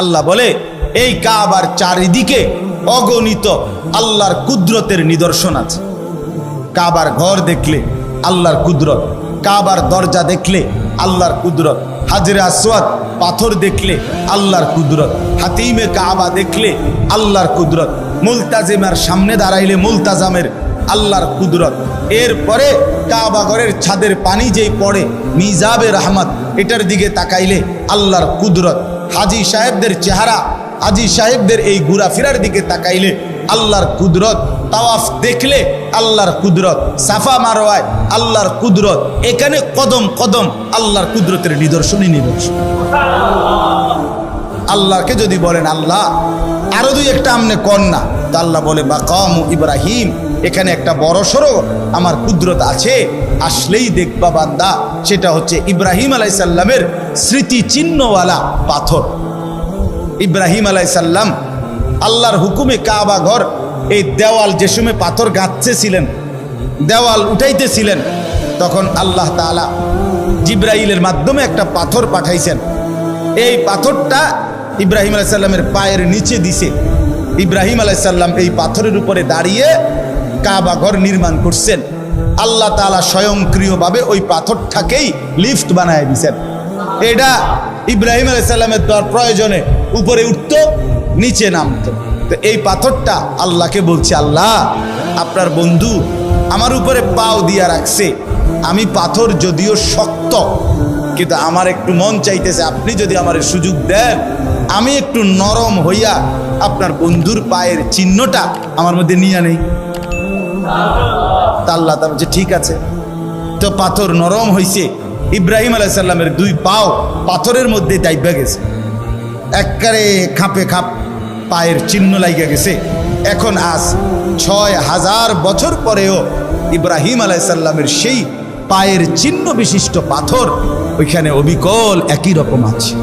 আল্লাহ বলে, এই কাবার চারিদিকে অগণিত আল্লাহর কুদরতের নিদর্শন আছে। কাবার ঘর দেখলে আল্লাহর কুদরত, কাবার দরজা দেখলে আল্লাহর কুদরত, হাজরে আসওয়াদ পাথর দেখলে আল্লাহর কুদরত, হাতিমে কাবা দেখলে আল্লাহর কুদরত, মুলতাজিমার সামনে দাঁড়াইলে মুলতাজামের আল্লাহর কুদরত। এরপরে কাবা ঘরের ছাদের পানি যেই পড়ে, মিজাবে রহমত, এটার দিকে তাকাইলে আল্লাহর কুদরত হাজি সাহেবদের চেহারা, হাজি সাহেবদের এই ঘোরাফেরার দিকে তাকাইলে আল্লাহর কুদরত তাওয়াফ দেখলে আল্লাহর কুদরত, সাফা মারোয়ায় আল্লাহর কুদরত, এখানে কদম কদম আল্লাহর কুদরতের নিদর্শনই নিদর্শন। আল্লাহকে যদি বলেন, আল্লাহ, আরও দুই একটা আমনে কন্যা তা আল্লাহ বলে বা কম ইব্রাহিম। এখানে একটা বড় সড়ো আমার কুদরত আছে। আসলেই দেখবা বান্দা, সেটা হচ্ছে ইব্রাহিম আলাইসাল্লামের স্মৃতি চিহ্নওয়ালা পাথর। ইব্রাহিম আলাইসাল্লাম আল্লাহর হুকুমে কাবা ঘর, এই দেওয়াল যে সময় পাথর গাঁথতেছিলেন, দেওয়াল উঠাইতেছিলেন, তখন আল্লাহ তাআলা জিব্রাইলের মাধ্যমে একটা পাথর পাঠাইছেন। এই পাথরটা ইব্রাহিম আলাইসাল্লামের পায়ের নিচে দিছে। ইব্রাহিম আলাইসাল্লাম এই পাথরের উপরে দাঁড়িয়ে কাবা ঘর নির্মাণ করছেন। আল্লাহ তাআলা স্বয়ংক্রিয়ভাবে ওই পাথরটাকেই লিফট বানায় দিছেন। এটা ইব্রাহিম আলাইসাল্লামের দর প্রয়োজনে উপরে উঠতো, নিচে নামতো। তো এই পাথরটা আল্লাহকে বলছে, আল্লাহ, আপনার বন্ধু আমার উপরে পাও দিয়া রাখছে। আমি পাথর যদিও শক্ত, কিন্তু আমার একটু মন চাইতেছে, আপনি যদি আমার সুযোগ দেন, আমি একটু নরম হইয়া আপনার বন্ধুর পায়ের চিহ্নটা আমার মধ্যে নিয়ে নেই আল্লাহ ঠিক আছে। তো পাথর নরম হইছে। ইব্রাহিম আলাইসাল্লামের দুই পাও পাথরের মধ্যে দাইবা গেছে। একবারে খাপে খাপ পায়ের চিহ্ন লাইগা গেছে। এখন আজ ছয় হাজার বছর পরেও ইব্রাহিম আলাইসাল্লামের সেই পায়ের চিহ্ন বিশিষ্ট পাথর ওইখানে অবিকল একই রকম আছে।